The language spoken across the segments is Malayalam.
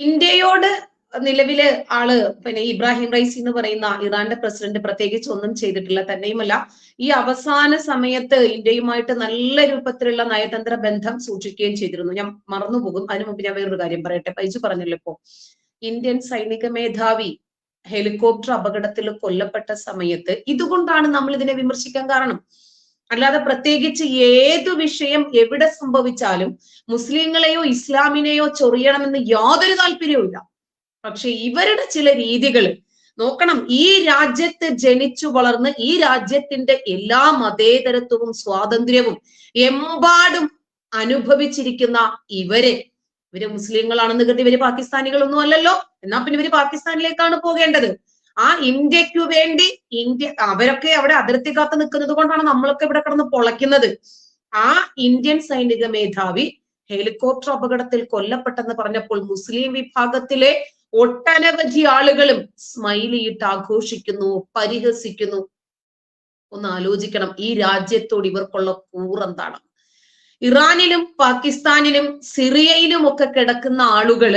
ഇന്ത്യയോട് നിലവിലെ ആൾ പിന്നെ ഇബ്രാഹിം റൈസി എന്ന് പറയുന്ന ഇറാന്റെ പ്രസിഡന്റ് പ്രത്യേകിച്ച് ഒന്നും ചെയ്തിട്ടില്ല. തന്നെയുമല്ല ഈ അവസാന സമയത്ത് ഇന്ത്യയുമായിട്ട് നല്ല രൂപത്തിലുള്ള നയതന്ത്ര ബന്ധം സൂക്ഷിക്കുകയും ചെയ്തിരുന്നു. ഞാൻ മറന്നുപോകും. അതിനു മുമ്പ് ഞാൻ വേറൊരു കാര്യം പറയട്ടെ. പൈജു പറഞ്ഞല്ലോ ഇപ്പോ. ഇന്ത്യൻ സൈനിക മേധാവി ഹെലികോപ്റ്റർ അപകടത്തിൽ കൊല്ലപ്പെട്ട സമയത്ത് ഇതുകൊണ്ടാണ് നമ്മൾ ഇതിനെ വിമർശിക്കാൻ കാരണം. അല്ലാതെ പ്രത്യേകിച്ച് ഏതു വിഷയം എവിടെ സംഭവിച്ചാലും മുസ്ലിങ്ങളെയോ ഇസ്ലാമിനെയോ ചൊറിയണമെന്ന് യാതൊരു താല്പര്യവുമില്ല പക്ഷെ ഇവരുടെ ചില രീതികൾ നോക്കണം. ഈ രാജ്യത്ത് ജനിച്ചു വളർന്ന് ഈ രാജ്യത്തിന്റെ എല്ലാ മതേതരത്വവും സ്വാതന്ത്ര്യവും എമ്പാടും അനുഭവിച്ചിരിക്കുന്ന ഇവരെ. ഇവർ മുസ്ലിങ്ങളാണെന്ന് കരുതി ഇവർ പാകിസ്ഥാനികളൊന്നും അല്ലല്ലോ. എന്നാ പിന്നെ ഇവർ പാകിസ്ഥാനിലേക്കാണ് പോകേണ്ടത്. ആ ഇന്ത്യയ്ക്ക് വേണ്ടി ഇന്ത്യ അവരൊക്കെ അവിടെ അതിർത്തി കാത്ത് നിൽക്കുന്നത് കൊണ്ടാണ് നമ്മളൊക്കെ ഇവിടെ കിടന്ന് പൊളയ്ക്കുന്നത്. ആ ഇന്ത്യൻ സൈനിക മേധാവി ഹെലികോപ്റ്റർ അപകടത്തിൽ കൊല്ലപ്പെട്ടെന്ന് പറഞ്ഞപ്പോൾ മുസ്ലിം വിഭാഗത്തിലെ ഒട്ടനവധി ആളുകളും സ്മൈലിയിട്ട് ആഘോഷിക്കുന്നു പരിഹസിക്കുന്നു. ഒന്ന് ആലോചിക്കണം ഈ രാജ്യത്തോട് ഇവർക്കുള്ള കൂറെന്താണ്? ഇറാനിലും പാകിസ്ഥാനിലും സിറിയയിലും ഒക്കെ കിടക്കുന്ന ആളുകൾ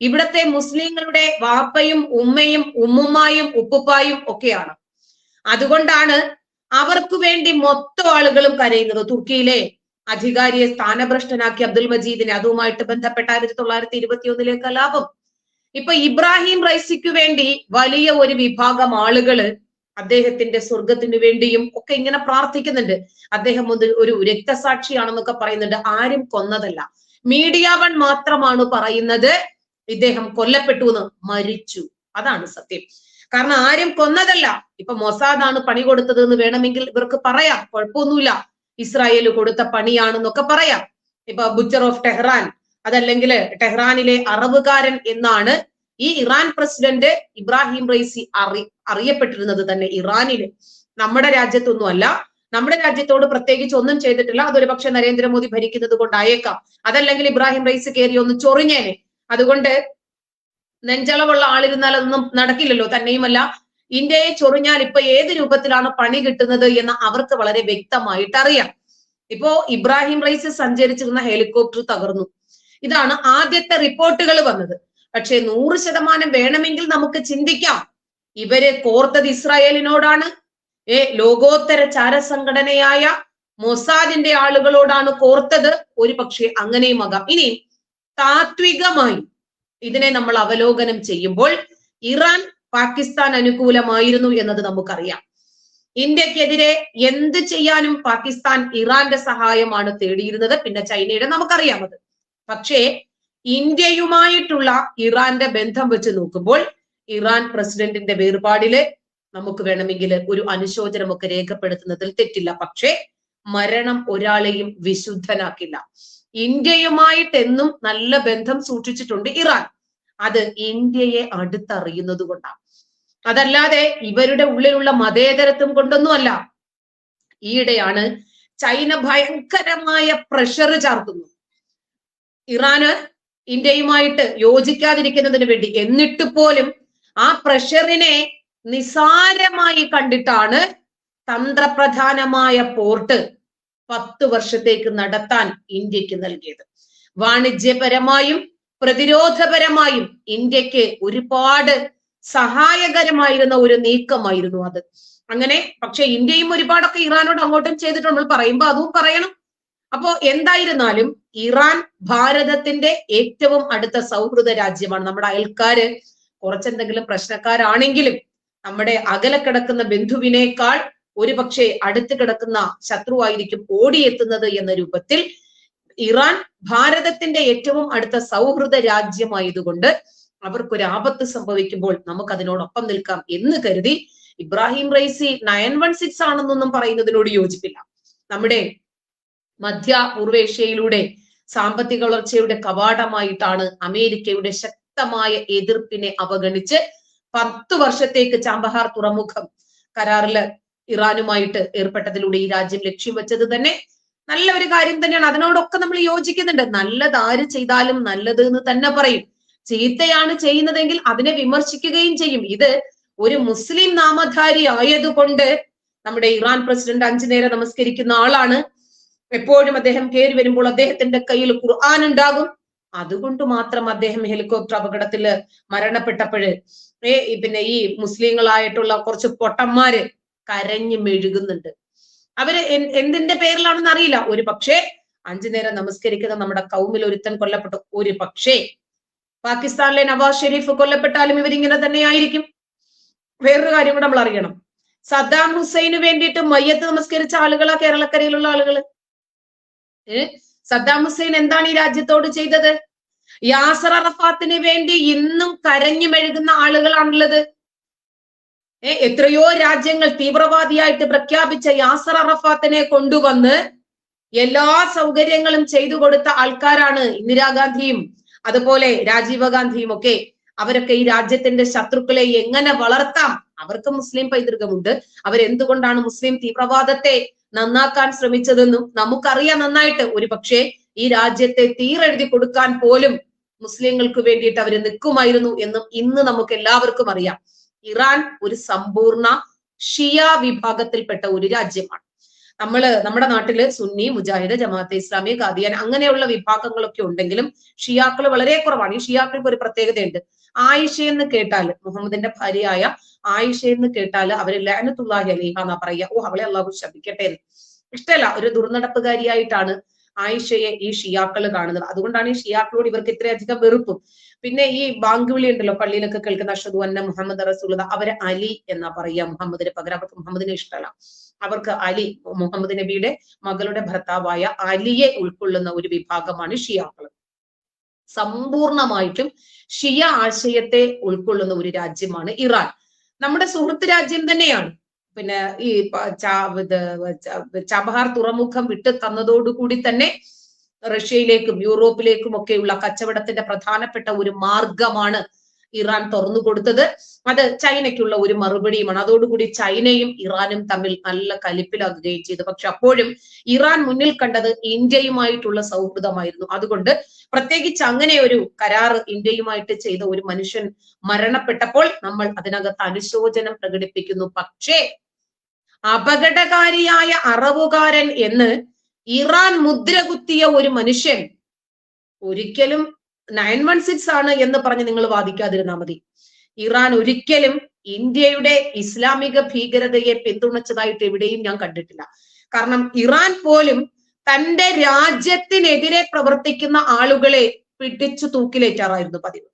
ഇവിടത്തെ മുസ്ലിങ്ങളുടെ വാപ്പയും ഉമ്മയും ഉമ്മുമായും ഉപ്പുപ്പായും ഒക്കെയാണ്. അതുകൊണ്ടാണ് അവർക്ക് വേണ്ടി മൊത്തം ആളുകളും കരയുന്നത്. തുർക്കിയിലെ അധികാരിയെ സ്ഥാനഭ്രഷ്ടനാക്കി അബ്ദുൽ മജീദിനെ അതുമായിട്ട് ബന്ധപ്പെട്ട ആയിരത്തി തൊള്ളായിരത്തി ഇരുപത്തി ഒന്നിലെ കലാപം ഇപ്പൊ ഇബ്രാഹിം റൈസിക്ക് വേണ്ടി വലിയ ഒരു വിഭാഗം ആളുകൾ അദ്ദേഹത്തിന്റെ സ്വർഗത്തിനു വേണ്ടിയും ഒക്കെ ഇങ്ങനെ പ്രാർത്ഥിക്കുന്നുണ്ട്. അദ്ദേഹം ഒരു രക്തസാക്ഷിയാണെന്നൊക്കെ പറയുന്നുണ്ട്. ആരും കൊന്നതല്ല. മീഡിയ വൺ മാത്രമാണ് പറയുന്നത്. ഇദ്ദേഹം കൊല്ലപ്പെട്ടു എന്ന് മരിച്ചു. അതാണ് സത്യം. കാരണം ആരും കൊന്നതല്ല. ഇപ്പൊ മൊസാദാണ് പണി കൊടുത്തത് എന്ന് വേണമെങ്കിൽ ഇവർക്ക് പറയാം. കുഴപ്പമൊന്നുമില്ല. ഇസ്രായേൽ കൊടുത്ത പണിയാണെന്നൊക്കെ പറയാം. ഇപ്പൊ ബുച്ചർ ഓഫ് ടെഹ്റാൻ അതല്ലെങ്കിൽ ടെഹ്റാനിലെ അറബുകാരൻ എന്നാണ് ഈ ഇറാൻ പ്രസിഡന്റ് ഇബ്രാഹിം റൈസി അറി അറിയപ്പെട്ടിരുന്നത് തന്നെ ഇറാനിൽ. നമ്മുടെ രാജ്യത്തൊന്നും അല്ല നമ്മുടെ രാജ്യത്തോട് പ്രത്യേകിച്ച് ഒന്നും ചെയ്തിട്ടില്ല. അതൊരു പക്ഷെ നരേന്ദ്രമോദി ഭരിക്കുന്നത് കൊണ്ടായേക്കാം. അതല്ലെങ്കിൽ ഇബ്രാഹിം റൈസ് കയറി ഒന്ന് ചൊറിഞ്ഞേനെ. അതുകൊണ്ട് നെഞ്ചളവുള്ള ആളിരുന്നാൽ അതൊന്നും നടക്കില്ലല്ലോ. തന്നെയുമല്ല ഇന്ത്യയെ ചൊറിഞ്ഞാൽ ഇപ്പൊ ഏത് രൂപത്തിലാണ് പണി കിട്ടുന്നത് എന്ന് അവർക്ക് വളരെ വ്യക്തമായിട്ട് അറിയാം ഇപ്പോ ഇബ്രാഹിം റൈസ് സഞ്ചരിച്ചിരുന്ന ഹെലികോപ്റ്റർ തകർന്നു. ഇതാണ് ആദ്യത്തെ റിപ്പോർട്ടുകൾ വന്നത്. പക്ഷെ നൂറ് ശതമാനം വേണമെങ്കിൽ നമുക്ക് ചിന്തിക്കാം. ഇവരെ കോർത്തത് ഇസ്രായേലിനോടാണ്. ഏ ലോകോത്തര ചാരസംഘടനയായ മൊസാദിന്റെ ആളുകളോടാണ് കോർത്തത്. ഒരു പക്ഷേ അങ്ങനെയുമാകാം ഇനി താത്വികമായി ഇതിനെ നമ്മൾ അവലോകനം ചെയ്യുമ്പോൾ ഇറാൻ പാകിസ്ഥാൻ അനുകൂലമായിരുന്നു എന്നത് നമുക്കറിയാം. ഇന്ത്യക്കെതിരെ എന്ത് ചെയ്യാനും പാകിസ്ഥാൻ ഇറാന്റെ സഹായമാണ് തേടിയിരുന്നത്. പിന്നെ ചൈനയുടെ നമുക്കറിയാമത് പക്ഷേ ഇന്ത്യയുമായിട്ടുള്ള ഇറാന്റെ ബന്ധം വെച്ച് നോക്കുമ്പോൾ ഇറാൻ പ്രസിഡന്റിന്റെ വേർപാടിൽ നമുക്ക് വേണമെങ്കിൽ ഒരു അനുശോചനമൊക്കെ രേഖപ്പെടുത്തുന്നതിൽ തെറ്റില്ല. പക്ഷേ മരണം ഒരാളെയും വിശുദ്ധനാക്കില്ല. ഇന്ത്യയുമായിട്ട് എന്നും നല്ല ബന്ധം സൂക്ഷിച്ചിട്ടുണ്ട് ഇറാൻ. അത് ഇന്ത്യയെ അടുത്തറിയുന്നത് കൊണ്ടാണ്. അതല്ലാതെ ഇവരുടെ ഉള്ളിലുള്ള മതേതരത്വം കൊണ്ടൊന്നുമല്ല. ഈയിടെയാണ് ചൈന ഭയങ്കരമായ പ്രഷർ ചാർത്തുന്നു ഇറാന് ഇന്ത്യയുമായിട്ട് യോജിക്കാതിരിക്കുന്നതിന് വേണ്ടി എന്നിട്ട് പോലും ആ പ്രഷറിനെ നിസാരമായി കണ്ടിട്ടാണ് തന്ത്രപ്രധാനമായ പോർട്ട് പത്ത് വർഷത്തേക്ക് നടത്താൻ ഇന്ത്യയ്ക്ക് നൽകിയത്. വാണിജ്യപരമായും പ്രതിരോധപരമായും ഇന്ത്യയ്ക്ക് ഒരുപാട് സഹായകരമായിരുന്ന ഒരു നീക്കമായിരുന്നു അത്. അങ്ങനെ പക്ഷെ ഇന്ത്യയും ഒരുപാടൊക്കെ ഇറാനോട് അങ്ങോട്ടും ചെയ്തിട്ടുണ്ട്. നമ്മൾ പറയുമ്പോ അതും പറയണം. അപ്പോ എന്തായിരുന്നാലും ഇറാൻ ഭാരതത്തിന്റെ ഏറ്റവും അടുത്ത സൗഹൃദ രാജ്യമാണ്. നമ്മുടെ അയൽക്കാര് കുറച്ചെന്തെങ്കിലും പ്രശ്നക്കാരാണെങ്കിലും നമ്മുടെ അകലെ കിടക്കുന്ന ബന്ധുവിനേക്കാൾ ഒരുപക്ഷെ അടുത്ത് കിടക്കുന്ന ശത്രുവായിരിക്കും ഓടിയെത്തുന്നത് എന്ന രൂപത്തിൽ ഇറാൻ ഭാരതത്തിന്റെ ഏറ്റവും അടുത്ത സൗഹൃദ രാജ്യമായതുകൊണ്ട് അവർക്കൊരു ആപത്ത് സംഭവിക്കുമ്പോൾ നമുക്ക് അതിനോടൊപ്പം നിൽക്കാം എന്ന് കരുതി Ebrahim Raisi nine one six ആണെന്നൊന്നും പറയുന്നതിനോട് യോജിപ്പില്ല. നമ്മുടെ മധ്യ പൂർവേഷ്യയിലൂടെ സാമ്പത്തിക വളർച്ചയുടെ കവാടമായിട്ടാണ് അമേരിക്കയുടെ ശക്തമായ എതിർപ്പിനെ അവഗണിച്ച് പത്തു വർഷത്തേക്ക് ചാമ്പഹാർ തുറമുഖം കരാറിൽ ഇറാനുമായിട്ട് ഏർപ്പെട്ടതിലൂടെ ഈ രാജ്യം ലക്ഷ്യം വെച്ചത് തന്നെ നല്ല ഒരു കാര്യം തന്നെയാണ്. അതിനോടൊക്കെ നമ്മൾ യോജിക്കുന്നുണ്ട്. നല്ലത് ആര് ചെയ്താലും നല്ലത് എന്ന് തന്നെ പറയും. ചീത്തയാണ് ചെയ്യുന്നതെങ്കിൽ അതിനെ വിമർശിക്കുകയും ചെയ്യും. ഇത് ഒരു മുസ്ലിം നാമധാരി ആയതുകൊണ്ട് നമ്മുടെ ഇറാൻ പ്രസിഡന്റ് അഞ്ചു നേരം നമസ്കരിക്കുന്ന ആളാണ്. എപ്പോഴും അദ്ദേഹം കയറി വരുമ്പോൾ അദ്ദേഹത്തിന്റെ കയ്യിൽ ഖുർആൻ ഉണ്ടാകും. അതുകൊണ്ട് മാത്രം അദ്ദേഹം ഹെലികോപ്റ്റർ അപകടത്തിൽ മരണപ്പെട്ടപ്പോഴ് ഏ പിന്നെ ഈ മുസ്ലിങ്ങളായിട്ടുള്ള കുറച്ച് പൊട്ടന്മാര് കരഞ്ഞു മെഴുകുന്നുണ്ട്. അവർ എന്തിന്റെ പേരിലാണെന്ന് അറിയില്ല. ഒരു പക്ഷേ അഞ്ചു നേരം നമസ്കരിക്കുന്ന നമ്മുടെ കൗമിൽ ഒരുത്തൻ കൊല്ലപ്പെട്ടു. ഒരു പക്ഷേ പാകിസ്ഥാനിലെ നവാസ് ഷെരീഫ് കൊല്ലപ്പെട്ടാലും ഇവരിങ്ങനെ തന്നെ ആയിരിക്കും വേറൊരു കാര്യം കൂടെ നമ്മൾ അറിയണം സദ്ദാം ഹുസൈന് വേണ്ടിയിട്ട് മയ്യത്ത് നമസ്കരിച്ച ആളുകളാ കേരളക്കരയിലുള്ള ആളുകൾ സദ്ദാം ഹുസൈൻ എന്താണ് ഈ രാജ്യത്തോട് ചെയ്തത്? യാസർ അറഫാത്തിന് വേണ്ടി ഇന്നും കരഞ്ഞു മെഴുകുന്ന ആളുകളാണുള്ളത്. എത്രയോ രാജ്യങ്ങൾ തീവ്രവാദിയായിട്ട് പ്രഖ്യാപിച്ച യാസർ അറഫാത്തിനെ കൊണ്ടുവന്ന് എല്ലാ സൗകര്യങ്ങളും ചെയ്തു കൊടുത്ത ആൾക്കാരാണ് ഇന്ദിരാഗാന്ധിയും അതുപോലെ രാജീവ് ഗാന്ധിയും ഒക്കെ. അവരൊക്കെ ഈ രാജ്യത്തിന്റെ ശത്രുക്കളെ എങ്ങനെ വളർത്താം? അവർക്ക് മുസ്ലിം പൈതൃകമുണ്ട്. അവരെന്തുകൊണ്ടാണ് മുസ്ലിം തീവ്രവാദത്തെ നന്നാക്കാൻ ശ്രമിച്ചതെന്നും നമുക്കറിയാം നന്നായിട്ട്. ഒരു പക്ഷേ ഈ രാജ്യത്തെ തീരെഴുതി കൊടുക്കാൻ പോലും മുസ്ലിങ്ങൾക്ക് വേണ്ടിയിട്ട് അവർ നിൽക്കുമായിരുന്നു എന്നും ഇന്ന് നമുക്ക് എല്ലാവർക്കും അറിയാം. ഇറാൻ ഒരു സമ്പൂർണ ഷിയ വിഭാഗത്തിൽപ്പെട്ട ഒരു രാജ്യമാണ്. നമ്മൾ നമ്മുടെ നാട്ടിൽ സുന്നി മുജാഹിദ് ജമാഅത്തെ ഇസ്ലാമി ഖാദിയാൻ അങ്ങനെയുള്ള വിഭാഗങ്ങളൊക്കെ ഉണ്ടെങ്കിലും ഷിയാക്കൾ വളരെ കുറവാണ്. ഈ ഷിയാക്കൾക്ക് ഒരു പ്രത്യേകതയുണ്ട്. ആയിഷ എന്ന് കേട്ടാൽ മുഹമ്മദിന്റെ ഭാര്യയായ ആയിഷ എന്ന് കേട്ടാൽ അവർ ലാനത്തുല്ലാഹി അലിഹ എന്നാ പറയുക. ഓ അവളെ അള്ളാഹു ശപിക്കട്ടെ ഇഷ്ടമല്ല ഒരു ദുർനടപ്പുകാരിയായിട്ടാണ് ആയിഷയെ ഈ ഷിയാക്കൾ കാണുന്നത്. അതുകൊണ്ടാണ് ഈ ഷിയാക്കളോട് ഇവർക്ക് ഇത്രയധികം വെറുപ്പും. പിന്നെ ഈ ബാങ്ക് വിളി ഉണ്ടല്ലോ പള്ളിയിലൊക്കെ കേൾക്കുന്ന അഷദ് അന്ന മുഹമ്മദ് റസൂലത അവരെ അലി എന്നാ പറയുക മുഹമ്മദിന് പകരം. അവർക്ക് മുഹമ്മദിനെ ഇഷ്ടമല്ല. അവർക്ക് അലി മുഹമ്മദ് നബിയുടെ മകളുടെ ഭർത്താവായ അലിയെ ഉൾക്കൊള്ളുന്ന ഒരു വിഭാഗമാണ് ഷിയാക്കൾ സമ്പൂർണമായിട്ടും ഷിയ ആശയത്തെ ഉൾക്കൊള്ളുന്ന ഒരു രാജ്യമാണ് ഇറാൻ. നമ്മുടെ സുഹൃത്ത് രാജ്യം തന്നെയാണ്. പിന്നെ ഈ ചബഹാർ തുറമുഖം വിട്ടു തന്നതോടുകൂടി തന്നെ റഷ്യയിലേക്കും യൂറോപ്പിലേക്കും ഒക്കെയുള്ള കച്ചവടത്തിന്റെ പ്രധാനപ്പെട്ട ഒരു മാർഗമാണ് ഇറാൻ തുറന്നു കൊടുത്തത്. അത് ചൈനയ്ക്കുള്ള ഒരു മറുപടിയുമാണ്. അതോടുകൂടി ചൈനയും ഇറാനും തമ്മിൽ നല്ല കലിപ്പിലാകുകയും ചെയ്തു. പക്ഷെ അപ്പോഴും ഇറാൻ മുന്നിൽ കണ്ടത് ഇന്ത്യയുമായിട്ടുള്ള സൗഹൃദമായിരുന്നു. അതുകൊണ്ട് പ്രത്യേകിച്ച് അങ്ങനെ ഒരു കരാർ ഇന്ത്യയുമായിട്ട് ചെയ്ത ഒരു മനുഷ്യൻ മരണപ്പെട്ടപ്പോൾ നമ്മൾ അതിനകത്ത് അനുശോചനം പ്രകടിപ്പിക്കുന്നു. പക്ഷേ അപകടകാരിയായ അറവുകാരൻ എന്ന് ഇറാൻ മുദ്ര കുത്തിയ ഒരു മനുഷ്യൻ ഒരിക്കലും നയൻ വൺ സിക്സ് ആണ് എന്ന് പറഞ്ഞ് നിങ്ങൾ വാദിക്കാതിരുന്നാൽ മതി. ഇറാൻ ഒരിക്കലും ഇന്ത്യയുടെ ഇസ്ലാമിക ഭീകരതയെ പിന്തുണച്ചതായിട്ട് എവിടെയും ഞാൻ കണ്ടിട്ടില്ല. കാരണം ഇറാൻ പോലും തന്റെ രാജ്യത്തിനെതിരെ പ്രവർത്തിക്കുന്ന ആളുകളെ പിടിച്ചു തൂക്കിലേറ്റാറായിരുന്നു പതിവ്.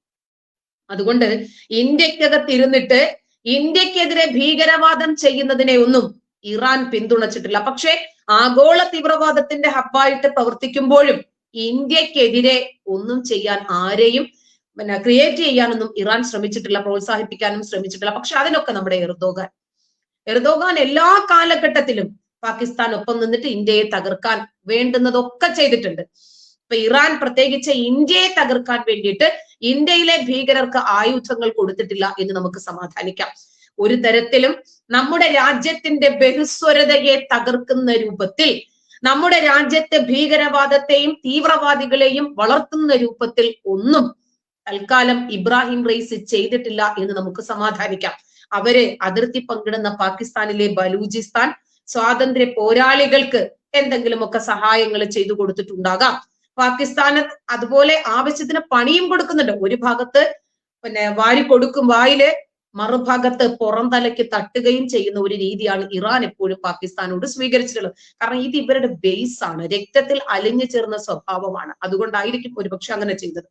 അതുകൊണ്ട് ഇന്ത്യക്കകത്തിരുന്നിട്ട് ഇന്ത്യക്കെതിരെ ഭീകരവാദം ചെയ്യുന്നതിനെ ഒന്നും ഇറാൻ പിന്തുണച്ചിട്ടില്ല. പക്ഷേ ആഗോള തീവ്രവാദത്തിന്റെ ഹബ്ബായിട്ട് പ്രവർത്തിക്കുമ്പോഴും ഇന്ത്യക്കെതിരെ ഒന്നും ചെയ്യാൻ ആരെയും പിന്നെ ക്രിയേറ്റ് ചെയ്യാനൊന്നും ഇറാൻ ശ്രമിച്ചിട്ടില്ല പ്രോത്സാഹിപ്പിക്കാനും ശ്രമിച്ചിട്ടില്ല. പക്ഷെ അതിനൊക്കെ നമ്മുടെ എർദോഗാൻ. എർദോഗാൻ എല്ലാ കാലഘട്ടത്തിലും പാകിസ്ഥാൻ ഒപ്പം നിന്നിട്ട് ഇന്ത്യയെ തകർക്കാൻ വേണ്ടുന്നതൊക്കെ ചെയ്തിട്ടുണ്ട്. ഇപ്പൊ ഇറാൻ പ്രത്യേകിച്ച് ഇന്ത്യയെ തകർക്കാൻ വേണ്ടിയിട്ട് ഇന്ത്യയിലെ ഭീകരർക്ക് ആയുധങ്ങൾ കൊടുത്തിട്ടില്ല എന്ന് നമുക്ക് സമാധാനിക്കാം. ഒരു തരത്തിലും നമ്മുടെ രാജ്യത്തിന്റെ ബഹുസ്വരതയെ തകർക്കുന്ന രൂപത്തിൽ നമ്മുടെ രാജ്യത്തെ ഭീകരവാദത്തെയും തീവ്രവാദികളെയും വളർത്തുന്ന രൂപത്തിൽ ഒന്നും തൽക്കാലം ഇബ്രാഹിം റൈസ് ചെയ്തിട്ടില്ല എന്ന് നമുക്ക് സമാധാനിക്കാം. അവർ അതിർത്തി പങ്കിടുന്ന പാകിസ്ഥാനിലെ ബലൂചിസ്ഥാൻ സ്വാതന്ത്ര്യ പോരാളികൾക്ക് എന്തെങ്കിലുമൊക്കെ സഹായങ്ങൾ ചെയ്തു കൊടുത്തിട്ടുണ്ടാകാം. പാകിസ്ഥാന് അതുപോലെ ആവശ്യത്തിന് പണിയും കൊടുക്കുന്നുണ്ട്. ഒരു ഭാഗത്ത് പിന്നെ വാരി കൊടുക്കും വായിൽ മറുഭാഗത്ത് പുറം തലയ്ക്ക് തട്ടുകയും ചെയ്യുന്ന ഒരു രീതിയാണ് ഇറാൻ എപ്പോഴും പാകിസ്ഥാനോട് സ്വീകരിച്ചിട്ടുള്ളത്. കാരണം ഇത് ഇവരുടെ ബേസ് ആണ്. രക്തത്തിൽ അലിഞ്ഞു ചേർന്ന സ്വഭാവമാണ്. അതുകൊണ്ടായിരിക്കും ഒരുപക്ഷെ അങ്ങനെ ചെയ്തത്.